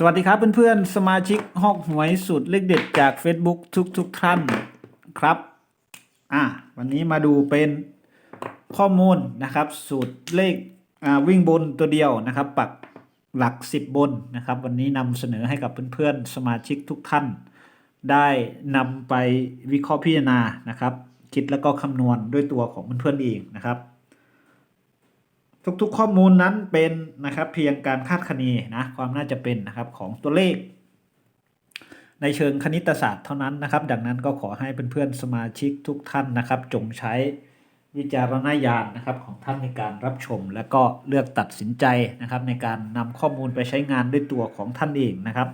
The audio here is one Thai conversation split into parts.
สวัสดีครับเพื่อนๆ สมาชิกหอกหวยสูตรเลขเด็ดจาก Facebook ทุกทุกๆท่านครับ อะวันนี้มาดูเป็นข้อมูลนะครับ สูตรเลขอ่าวิ่งบนตัวเดียวนะครับ ปักหลัก 10 บนนะครับ วันนี้นำเสนอให้กับเพื่อนๆ สมาชิกทุกท่าน ได้นำไปวิเคราะห์พิจารณานะครับ คิดแล้วก็คำนวณด้วยตัวของเพื่อนๆเองนะครับ ทุกๆข้อมูลนั้นเป็นนะครับเพียงการคาดคะเนนะความน่าจะเป็นนะครับของตัวเลข ในเชิงคณิตศาสตร์เท่านั้นนะครับ ดังนั้นก็ขอให้เพื่อนๆสมาชิกทุกท่านนะครับ จงใช้วิจารณญาณนะครับของท่านในการรับชม และก็เลือกตัดสินใจนะครับ ในการนำข้อมูลไปใช้งานด้วยตัวของท่านเองนะครับ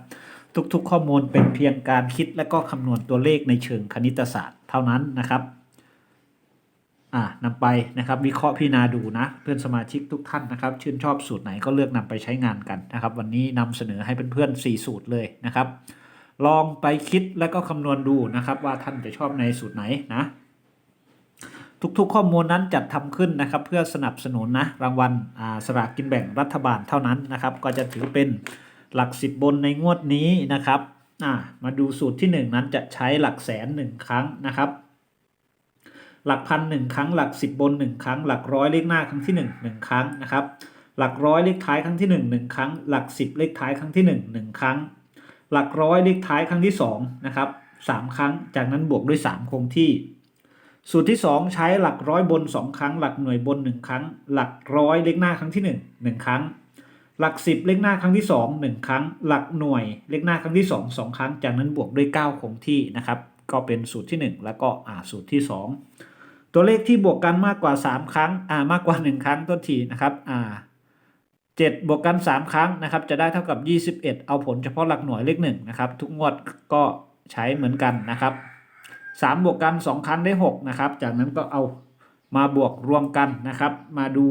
ทุกๆ ข้อมูลเป็นเพียงการคิดและก็คำนวณตัวเลขในเชิงคณิตศาสตร์เท่านั้นนะครับ อ่านำไปนะครับวิเคราะห์พิจารณาดูนะเพื่อนสมาชิกทุกท่านนะครับ ชื่นชอบสูตรไหนก็เลือกนำไปใช้งานกันนะครับ วันนี้นำเสนอให้เพื่อนๆ4สูตรเลยนะครับ ลองไปคิดและก็คำนวณดูนะครับ ว่าท่านจะชอบในสูตรไหนนะ ทุกๆข้อมูลนั้นจัดทำขึ้นนะครับ เพื่อสนับสนุนนะรางวัลอ่าสลากกินแบ่งรัฐบาลเท่านั้นนะครับ ก็จะถือเป็นหลักสิบบนในงวดนี้นะครับอ่ามาดูสูตรที่หนึ่งนั้นจะใช้หลักแสนหนึ่งครั้งนะครับ หลักพันหนึ่งครั้ง หลักสิบบนหนึ่งครั้ง หลักร้อยเลขหน้าครั้งที่หนึ่งหนึ่งครั้งนะครับ หลักร้อยเลขท้ายครั้งที่หนึ่งหนึ่งครั้ง หลักสิบเลขท้ายครั้งที่หนึ่งหนึ่งครั้ง หลักร้อยเลขท้ายครั้งที่สองนะครับสามครั้ง จากนั้นบวกด้วยสามคงที่ สูตรที่สองใช้หลักร้อยบนสองครั้ง หลักหน่วยบนหนึ่งครั้ง หลักร้อยเลขหน้าครั้งที่หนึ่งหนึ่งครั้งหลักสิบเลขหน้าครั้งที่สองหนึ่งครั้ง หลักหน่วยเลขหน้าครั้งที่สองสองครั้ง จากนั้นบวกด้วยเก้าคงที่นะครับ ก็เป็นสูตรที่หนึ่งแล้วก็อ่าสูตรที่สอง ตัวเลขที่บวกกันมากกว่า 3 ครั้งอ่ามากกว่า 1 ครั้งต้นทีนะครับอ่า7บวกกัน 3 ครั้งนะครับ จะได้เท่ากับ 21 เอาผลเฉพาะหลักหน่วยเลข1นะครับ ทุกงวดก็ใช้เหมือนกันนะครับ3บวกกัน 2 ครั้งได้ 6 นะครับ จากนั้นก็เอามาบวกรวมกันนะครับ มาดู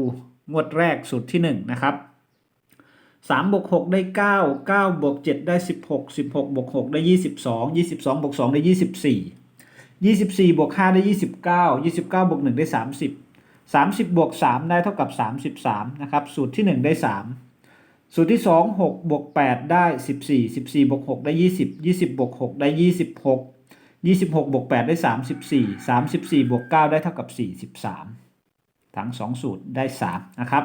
งวดแรกสูตรที่ 1 นะครับ3บวก6ได้ 9 9บวก7ได้ 16 16บวก6ได้ 22 22บวก2ได้ 24 ยี่สิบสี่บวกห้าได้ยี่สิบเก้ายี่สิบเก้าบวกหนึ่งได้สามสิบสามสิบบวกสามได้เท่ากับสามสิบสามนะครับสูตรที่หนึ่งได้สามสูตรที่สองหกบวกแปดได้สิบสี่สิบสี่บวกหกได้ยี่สิบยี่สิบบวกหกได้ยี่สิบหกยี่สิบหกบวกแปดได้สามสิบสี่สามสิบสี่บวกเก้าได้เท่ากับสี่สิบสามทั้งสองสูตรได้สามนะครับ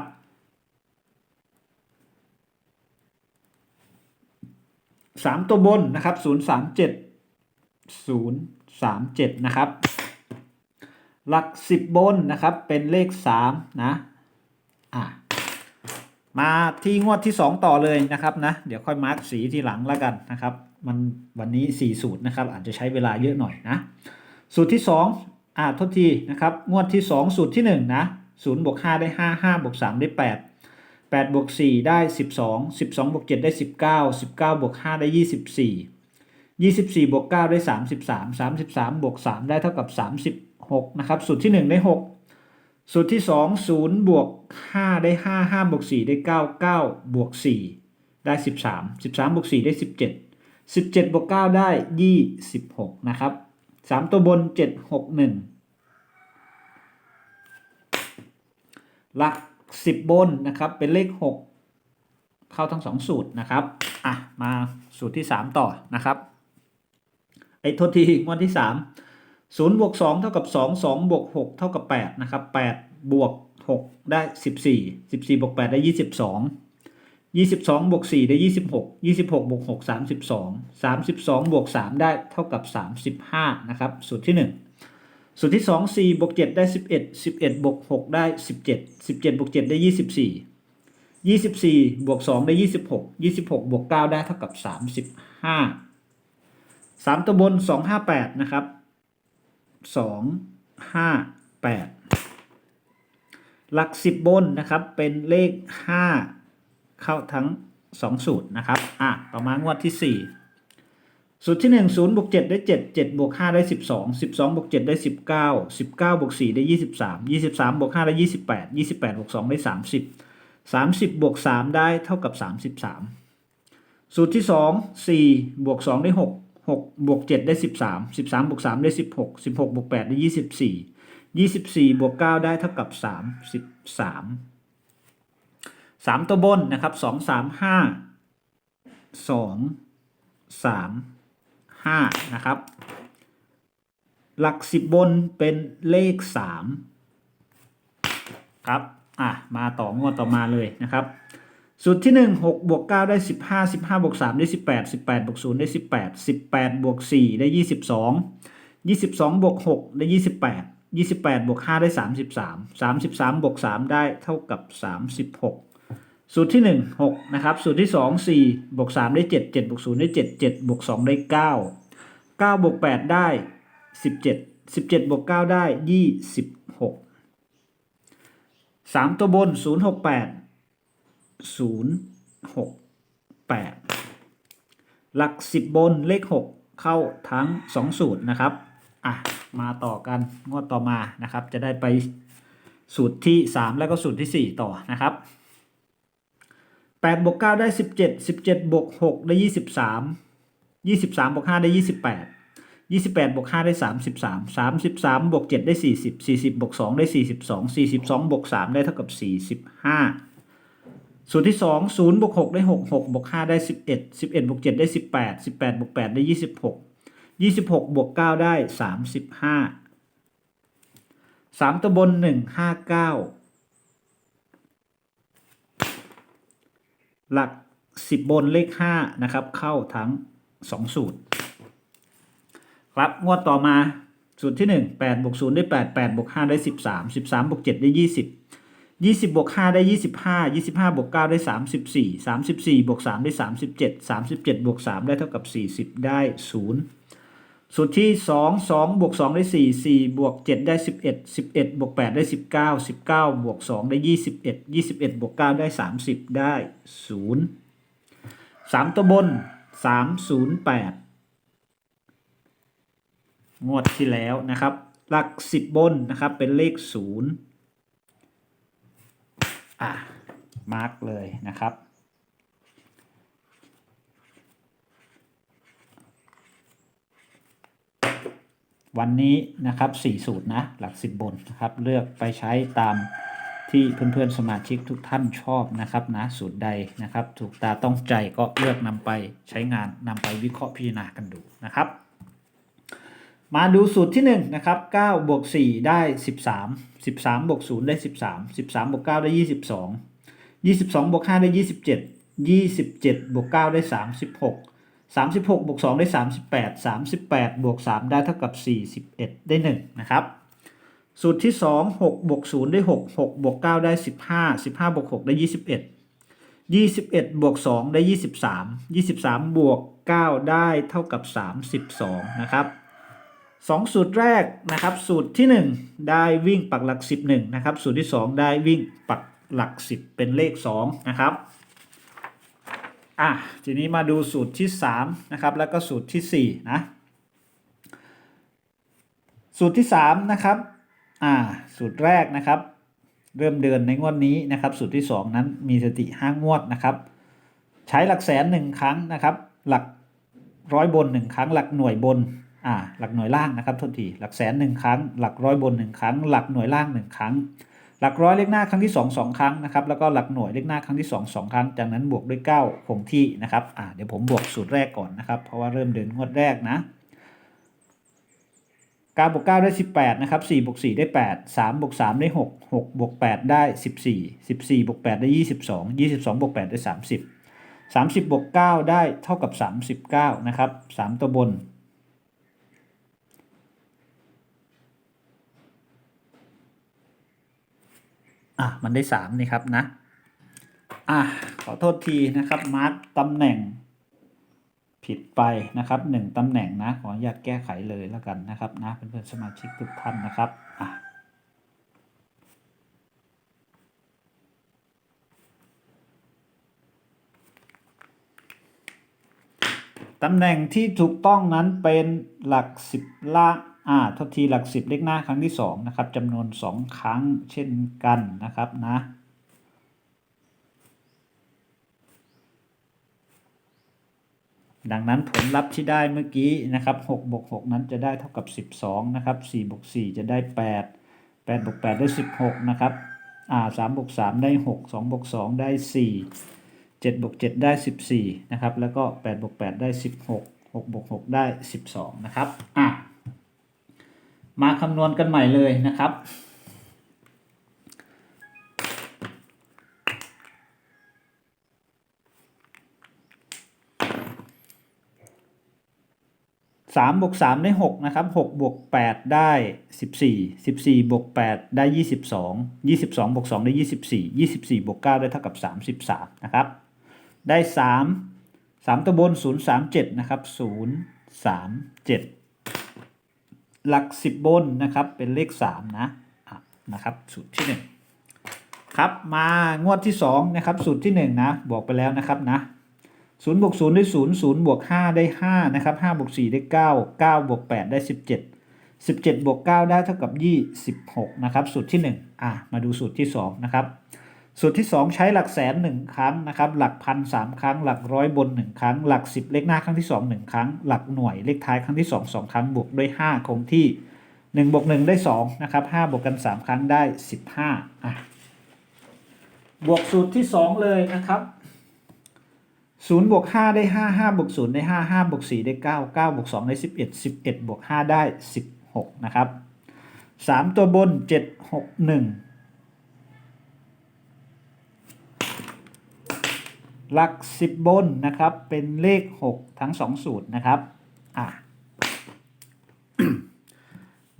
สามตัวบนนะครับศูนย์สามเจ็ดศูนย์ สามเจ็ดนะครับ หลักสิบนนะครับเป็นเลขสามนะอะมาที่งวดที่สองต่อเลยนะครับนะ เดี๋ยวค่อยมาร์กสีทีหลังแล้วกันนะครับ มันวันนี้สี่สูตรนะครับ อาจจะใช้เวลาเยอะหน่อยนะ สูตรที่สองอ่าทษทีนะครับ งวดที่สองสูตรที่หนึ่งนะศูนย์บวกห้าได้ห้าห้าบวกสามได้แปดแปดบวกสี่ได้สิบสองสิบสองบวกเจ็ดได้สิบเก้าสิบเก้าบวกห้าได้ยี่ สิบสี่ยี่สิบสี่บวกเก้าได้สามสิบสามสามสิบสามบวกสามได้เท่ากับสามสิบหกนะครับ สูตรที่หนึ่งได้หกสูตรที่สองศูนย์บวกห้าได้ห้าห้าบวกสี่ได้เก้าเก้าบวกสี่ได้สิบสามสิบสามบวกสี่ได้สิบเจ็ดสิบเจ็ดบวกเก้าได้ยี่สิบหกนะครับสามตัวบนเจ็ดหกหนึ่งหลักสิบบนนะครับ เป็นเลขหกเข้าทั้งสองสูตรนะครับ อะ มาสูตรที่สามต่อนะครับ ไอ้โทษทีงวดที่สามศูนย์บวกสองเท่ากับสองสองบวกหกเท่ากับแปดนะครับแปดบวกหกได้สิบสี่สิบสี่บวกแปดได้ยี่สิบสองยี่สิบสองบวกสี่ได้ยี่สิบหกยี่สิบหกบวกหกสามสิบสองสามสิบสองบวกสามได้เท่ากับสามสิบห้านะครับสูตรที่หนึ่งสูตรที่สองสี่บวกเจ็ดได้สิบเอ็ดสิบเอ็ดบวกหกได้สิบเจ็ดสิบเจ็ดบวกเจ็ดได้ยี่สิบสี่ยี่สิบสี่บวกสองได้ยี่สิบหกยี่สิบหกบวกเก้าได้เท่ากับสามสิบห้า สามตัวบนสองห้าแปดนะครับสองห้าแปดหลักสิบบนนะครับเป็นเลขห้าเข้าทั้งสองสูตรนะครับอะต่อมางวดที่สี่สูตรที่หนึ่งศูนย์บวกเจ็ดได้เจ็ดเจ็ดบวกห้าได้สิบสองสิบสองบวกเจ็ดได้สิบเก้าสิบเก้าบวกสี่ได้ยี่สิบสามยี่สิบสามบวกห้าได้ยี่สิบแปดยี่สิบแปดบวกสองได้สามสิบสามสิบบวกสามได้เท่ากับสามสิบสามสูตรที่สองสี่บวกสองได้หก กหกบวกเจ็ดได้สิบสามสิบสามบวกสามได้สิบหกสิบหกบวกแปดได้ยี่สิบสี่ยี่สิบสี่บวกเก้าได้เท่ากับสามสิบสามสามตัวบนนะครับสองสามห้าสองสามห้านะครับ หลักสิบบนเป็นเลขสามครับ อะ มาต่องวดต่อมาเลยนะครับ สูตรที่หนึ่งหกบวกเก้าได้สิบห้าสิบห้าบวกสามได้สิบแปดสิบแปดบวกศูนย์ได้สิบแปดสิบแปดบวกสี่ได้ยี่สิบสองยี่สิบสองบวกหกได้ยี่สิบแปดยี่สิบแปดบวกห้าได้สามสิบสามสามสิบสามบวกสามได้เท่ากับสามสิบหกสูตรที่หนึ่งหกนะครับ สูตรที่สองสี่บวกสามได้เจ็ดเจ็ดบวกศูนย์ได้เจ็ดเจ็ดบวกสองได้เก้าเก้าบวกแปดได้สิบเจ็ดสิบเจ็ดบวกเก้าได้ยี่สิบหกสามตัวบนศูนย์หกแปด ศูนย์หกแปดหลักสิบบนเลขหกเข้าทั้งสองสูตรนะครับอะมาต่อกันงวดต่อมานะครับ จะได้ไปสูตรที่สามแล้วก็สูตรที่สี่ต่อนะครับแปดบวกเก้าได้สิบเจ็ดสิบเจ็ดบวกหกได้ยี่สิบสามยี่สิบสามบวกห้าได้ยี่สิบแปดยี่สิบแปดบวกห้าได้สามสิบสามสามสิบสามบวกเจ็ดได้สี่สิบสี่สิบบวกสองได้สี่สิบสองสี่สิบสองบวกสามได้เท่ากับสี่สิบห้า สูตรที่สองศูนย์บวกหกได้หกหกบวกห้าได้สิบเอ็ดสิบเอ็ดบวกเจ็ดได้สิบแปดสิบแปดบวกแปดได้ยี่สิบหกยี่สิบหกบวกเก้าได้สามสิบห้าสามตัวบนหนึ่งห้าเก้าหลักสิบบนเลขห้านะครับ เข้าทั้งสองสูตร ครับงวดต่อมาสูตรที่หนึ่งแปดบวกศูนย์ได้แปดแปดบวกห้าได้สิบสามสิบสามบวกเจ็ดได้ยี่ สิบยี่สิบบวกห้าได้ยี่สิบห้ายี่สิบห้าบวกเก้าได้สามสิบสี่สามสิบสี่บวกสามได้สามสิบเจ็ดสามสิบเจ็ดบวกสามได้เท่ากับสี่สิบได้ศูนย์สูตรที่สองสองบวกสองได้สี่สี่บวกเจ็ดได้สิบเอ็ดสิบเอ็ดบวกแปดได้สิบเก้าสิบเก้าบวกสองได้ยี่สิบเอ็ดยี่สิบเอ็ดบวกเก้าได้สามสิบได้ศูนย์สามตัวบนสามศูนย์แปดงวดที่แล้วนะครับ หลักสิบนนะครับเป็นเลขศูนย์ อะมาร์กเลยนะครับ วันนี้นะครับสี่สูตรนะ หลักสิบบนนะครับ เลือกไปใช้ตามที่เพื่อนๆสมาชิกทุกท่านชอบนะครับนะสูตรใดนะครับ ถูกตาต้องใจก็เลือกนำไปใช้งานนำไปวิเคราะห์พิจารณากันดูนะครับ มาดูสูตรที่1นะครับ9บวก4ได้ 13 13บวก0ได้ 13 13บวก9ได้ 22 22บวก5ได้ 27 27บวก9ได้ 36 36บวก2ได้ 38 38บวก3ได้เท่ากับ 41 ได้ 1 นะครับ สูตรที่ 2 6บวก0ได้ 6 6บวก9ได้ 15 15บวก6ได้ 21 21บวก2ได้ 23 23บวก9ได้เท่ากับ 32 นะครับ สองสูตรแรกนะครับ สูตรที่ 1 ได้วิ่งปักหลัก 11นะครับ สูตรที่ 2 ได้วิ่งปักหลัก 10 เป็นเลข2นะครับอะทีนี้มาดูสูตรที่3นะครับแล้วก็สูตรทีสี่4นะสูตรที่3นะครับอ่าสูตรแรกนะครับ เริ่มเดินในงวดนี้นะครับ สูตรที่ 2 นั้นมีสติ5งวดนะครับ ใช้หลักแสน1ครั้งนะครับ หลักร้อยบน 1 ครั้ง หลักหน่วยบน อ่าหลักหน่วยล่างนะครับโทษทีหลักแสนหนึ่งครั้ง หลักร้อยบนหนึ่งครั้ง หลักหน่วยล่างหนึ่งครั้ง หลักร้อยเลขหน้าครั้งที่สองสองครั้งนะครับแล้วก็หลักหน่วยเลขหน้าครั้งที่สองสองครั้ง จากนั้นบวกด้วยเก้าคงที่นะครับอ่าเดี๋ยวผมบวกสูตรแรกก่อนนะครับ เพราะว่าเริ่มเดินงวดแรกนะเก้าบวกเก้าได้สิบแปดนะครับสี่บวกสี่ได้แปดสามบวกสามได้หกหกบวกแปดได้สิบสี่สิบสี่บวกแปดได้ยี่สิบสองยี่สิบสองบวกแปดได้สามสิบสามสิบบวกเก้าได้เท่ากับสามสิบเก้านะครับสามตัวบน อะมันได้สามนี่ครับนะอะขอโทษทีนะครับมาร์กตำแหน่ง ผิดไปนะครับหนึ่งตำแหน่งนะขออนุญาตแก้ไขเลยแล้วกันนะครับนะเพื่อนๆสมาชิกทุกท่านนะครับอะตำแหน่งที่ถูกต้องนั้นเป็นหลักสิบล่าง อ่าทษทีหลักสิบเลขหน้าครั้งที่สองนะครับจำนวนสองครั้งเช่นกันนะครับนะดังนั้นผลลัพธ์ที่ได้เมื่อกี้นะครับ6บวก6นั้นจะได้เท่ากับ 12 นะครับ4บวก4จะได้ 8 8บวก8ได้ 16 นะครับ อ่า3บวก3ได้ 6 2บวก2ได้4เจ็ดบวกเจ็ดได้สิบสี่นะครับ แล้วก็แปดบวกแปดได้สิบหกหกบวกหกได้สิบสองนะครับ อะ มาคำนวณกันใหม่เลยนะครับ สามบวกสามได้หกนะครับหกบวกแปดได้สิบสี่สิบสี่บวกแปดได้ยี่สิบสองยี่สิบสองบวกสองได้ยี่สิบสี่ยี่สิบสี่บวกเก้าได้เท่ากับสามสิบสามนะครับ ได้สามสามตัวบนศูนย์สามเจ็ดนะครับศูนย์สามเจ็ด หลักสิบบนนะครับเป็นเลขสามนะอะนะครับสูตรที่หนึ่งครับมางวดที่สองนะครับสูตรที่หนึ่งนะบอกไปแล้วนะครับนะศูนย์บวกศูนย์ได้ศูนย์ศูนย์บวกห้าได้ห้านะครับห้าบวกสี่ได้เก้าเก้าบวกแปดได้สิบเจ็ดสิบเจ็ดบวกเก้าได้เท่ากับยี่สิบหกนะครับสูตรที่หนึ่งอะมาดูสูตรที่สองนะครับ สูตรที่สองใช้หลักแสนหนึ่งครั้งนะครับหลักพันสามครั้ง หลักร้อยบนหนึ่งครั้ง หลักสิบเลขหน้าครั้งที่สองหนึ่งครั้ง หลักหน่วยเลขท้ายครั้งที่สองสองครั้งบวกด้วยห้าคงที่หนึ่งบวกหนึ่งได้สองนะครับห้าบวกกันสามครั้งได้สิบห้าอะบวกสูตรที่สองเลยนะครับศูนย์บวกห้าได้ห้าห้าบวกศูนย์ได้ห้าห้าบวกสี่ได้เก้าเก้าบวกสองได้สิบเอ็ดสิบเอ็ดบวกห้าได้สิบหกนะครับสามตัวบนเจ็ด หลักสิบบนนะครับ เป็นเลขหกทั้งสองสูตรนะครับอะ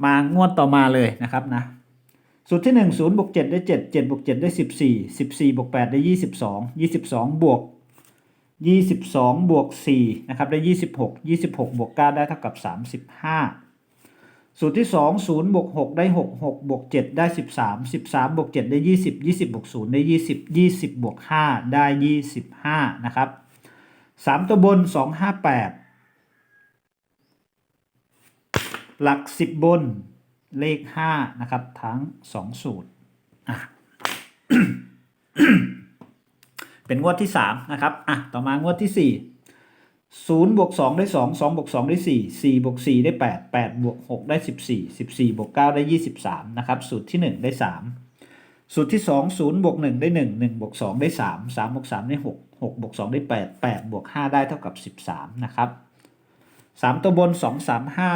มางวดต่อมาเลยนะครับนะสูตรที่หนึ่งศูนย์บวกเจ็ดได้เจ็ดเจ็ดบวกเจ็ดได้สิบสี่สิบสี่บวกแปดได้ยี่สิบสองยี่สิบสองบวกยี่สิบสองบวกสี่นะครับได้ยี่สิบหกยี่สิบหกบวกเก้าได้เท่ากับสาม สูตรที่สองศูนย์บวกหกได้หกหกบวกเจ็ดได้สิบสามสิบสามบวกเจ็ดได้ยี่สิบยี่สิบบวกศูนย์ได้ยี่สิบยี่สิบบวกห้าได้ยี่สิบห้านะครับสามตัวบนสองห้าแปดหลักสิบบนเลขห้านะครับ ทั้งสองสูตร เป็นงวดที่สามนะครับ อะ ต่อมางวดที่สี่ ศูนย์บวกสองได้สองสองบวกสองได้สี่สี่บวกสี่ได้แปดแปดบวกหกได้สิบสี่สิบสี่บวกเก้าได้ยี่สิบสามนะครับ สูตรที่หนึ่งได้สามสูตรที่สองศูนย์บวกหนึ่งได้หนึ่งหนึ่งบวกสองได้สามสามบวกสามได้หกหกบวกสองได้แปดแปดบวกห้าได้เท่ากับสิบสามนะครับสามตัวบนสองสามห้า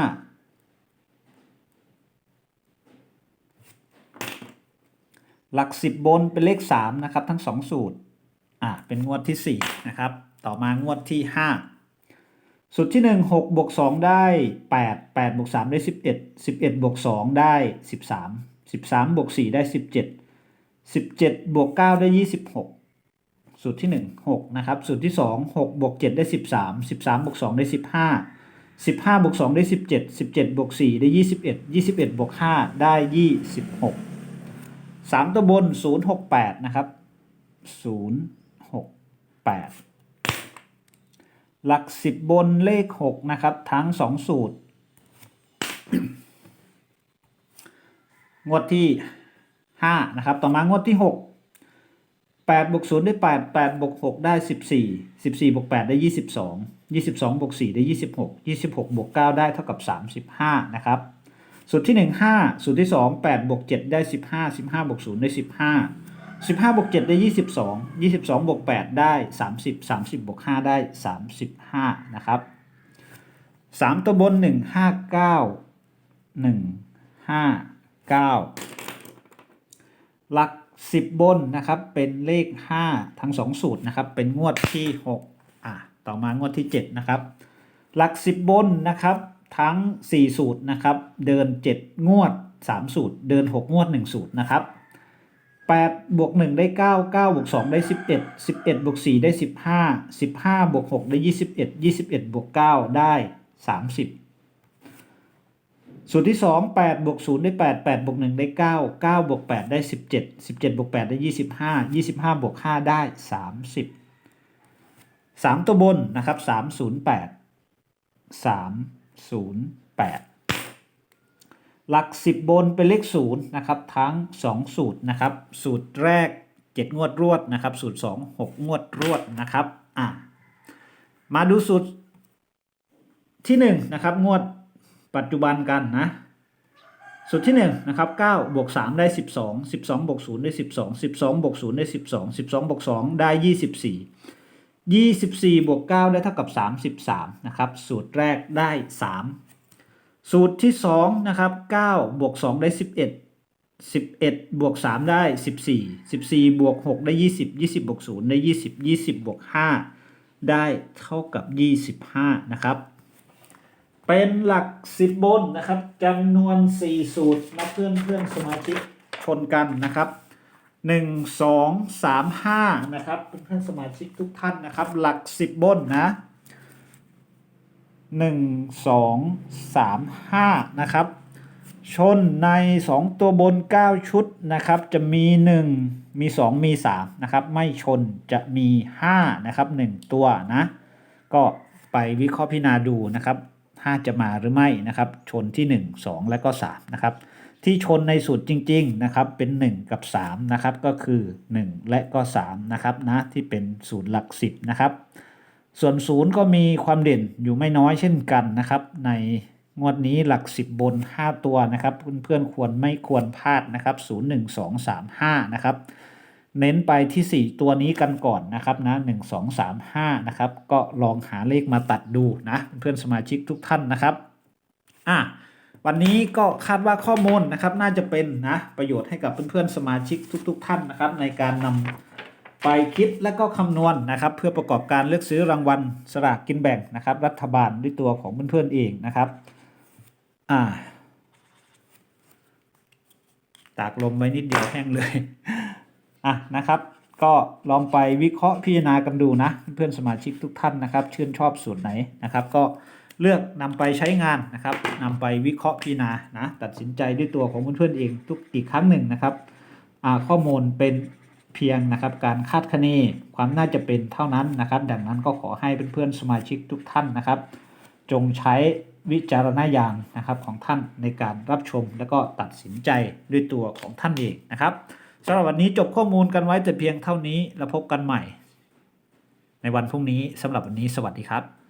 หลักสิบบนเป็นเลขสามนะครับ ทั้งสองสูตร อะ เป็นงวดที่สี่นะครับ ต่อมางวดที่ห้า สูตรที่หนึ่งหกบวกสองได้แปดแปดบวกสามได้สิบเอ็ดสิบเอ็ดบวกสองได้สิบสามสิบสามบวกสี่ได้สิบเจ็ดสิบเจ็ดบวกเก้าได้ยี่สิบหกสูตรที่หนึ่งหกนะครับ สูตรที่สองหกบวกเจ็ดได้สิบสามสิบสามบวกสองได้สิบห้าสิบห้าบวกสองได้สิบเจ็ดสิบเจ็ดบวกสี่ได้ยี่สิบเอ็ดยี่สิบเอ็ดบวกห้าได้ยี่สิบหกสามตัวบนศูนย์หกแปดนะครับศูนย์ หลักสิบบนเลขหกนะครับ ทั้งสองสูตร งวดที่ห้านะครับ ต่อมางวดที่หกแปดบวกศูนย์ได้แปดแปดบวกหกได้สิบสี่สิบสี่บวกแปดได้ยี่สิบสองยี่สิบสองบวกสี่ได้ยี่สิบหกยี่สิบหกบวกเก้าได้เท่ากับสามสิบห้านะครับสูตรที่หนึ่งห้าสูตรที่สองแปดบวกเจ็ดได้สิบห้าสิบห้าบวกศูนย์ได้สิบห้า สิบห้าบวกเจ็ดได้ยี่สิบสองยี่สิบสองบวกแปดได้สามสิบสามสิบบวกห้าได้สามสิบห้านะครับสามตัวบนหนึ่งห้าเก้าหนึ่งห้าเก้าหลักสิบบนนะครับเป็นเลขห้าทั้งสองสูตรนะครับ เป็นงวดที่หกอะต่อมางวดที่เจ็ดนะครับ หลักสิบบนนะครับทั้ง4สูตรนะครับ เดิน7งวด3สูตร เดิน6งวด1สูตรนะครับ 8บวก1ได้9 9บวก2ได้11 11บวก4ได้15 15บวก6ได้21 21บวก9ได้ 30 สูตรที่ 2 8บวก0ได้8 8บวก1ได้9 9บวก8ได้17 17บวก8ได้25 25บวก5ได้ 30 3 ตัวบนนะครับ308สามศูนย์แปด หลักสิบบนเป็นเลขศูนย์นะครับทั้งสองสูตรนะครับ สูตรแรกเจ็ดงวดรวดนะครับ สูตรสองหกงวดรวดนะครับอะมาดูสูตรที่หนึ่งนะครับงวดปัจจุบันกันนะสูตรที่1นะครับ9บวก3ได้ 12 12บวก0ได้ 12 12บวก0ได้ 12 12บวก2ได้ 24 24บวก9ได้เท่ากับ 33นะครับสูตรแรกได้ 3 สูตรที่2นะครับ9บวก2ได้ 11 11 บวก 3 ได้ 14 14 บวก 6 ได้ 20 20 บวก 0 ได้ 20 20 บวก 5 ได้เท่ากับ 25 นะครับ เป็นหลัก 10 บนนะครับจำนวน 4 สูตรนะเพื่อนเพื่อนสมาชิกชนกันนะครับ 1 2 3 5 นะครับเพื่อนเพื่อนสมาชิกทุกท่านนะครับ หลัก 10 บนนะ 1 2 3 5 นะครับ ชนใน 2 ตัวบน 9 ชุดนะครับ จะมี 1 มี 2 มี 3 นะครับ ไม่ชนจะมี 5 นะครับ 1 ตัวนะ ก็ไปวิเคราะห์พิจารณาดูนะครับ 5 จะมาหรือไม่นะครับ ชนที่ 1 2 และก็ 3 นะครับ ที่ชนในสูตรจริง ๆ นะครับ เป็น 1 กับ 3 นะครับ ก็คือ 1 และก็ 3 นะครับนะ ที่เป็นสูตรหลัก 10 นะครับ ส่วนศูนย์ก็มีความเด่นอยู่ไม่น้อยเช่นกันนะครับ ในงวดนี้หลัก 10 บน 5 ตัวนะครับเพื่อนๆควรไม่ควรพลาดนะครับ 0 1 2 3 5 นะครับ เน้นไปที่ 4 ตัวนี้กันก่อนนะครับนะ 1 2 3 5 นะครับ ก็ลองหาเลขมาตัดดูนะเพื่อนสมาชิกทุกท่านนะครับอะวันนี้ก็คาดว่าข้อมูลนะครับน่าจะเป็นนะประโยชน์ให้กับเพื่อนๆสมาชิกทุก ๆ ท่านนะครับในการนำ ไปคิดและก็คำนวณนะครับ เพื่อประกอบการเลือกซื้อรางวัลสลากกินแบ่งนะครับ รัฐบาลด้วยตัวของเพื่อนๆเองนะครับอ่าตากลมไว้นิดเดียวแห้งเลยอะนะครับ ก็ลองไปวิเคราะห์พิจารณากันดูนะ เพื่อนสมาชิกทุกท่านนะครับ ชื่นชอบสูตรไหนนะครับ ก็เลือกนำไปใช้งานนะครับนำไปวิเคราะห์พิจารณานะตัดสินใจด้วยตัวของเพื่อนๆเองทุกอีกครั้งหนึ่งนะครับอ่าข้อมูลเป็น เพียงนะครับการคาดคะเนความน่าจะเป็นเท่านั้นนะครับ ดังนั้นก็ขอให้เพื่อนๆสมาชิกทุกท่านนะครับ จงใช้วิจารณญาณนะครับของท่านในการรับชม และก็ตัดสินใจด้วยตัวของท่านเองนะครับสำหรับวันนี้จบข้อมูลกันไว้แต่เพียงเท่านี้แล้วพบกันใหม่ ในวันพรุ่งนี้สำหรับวันนี้สวัสดีครับ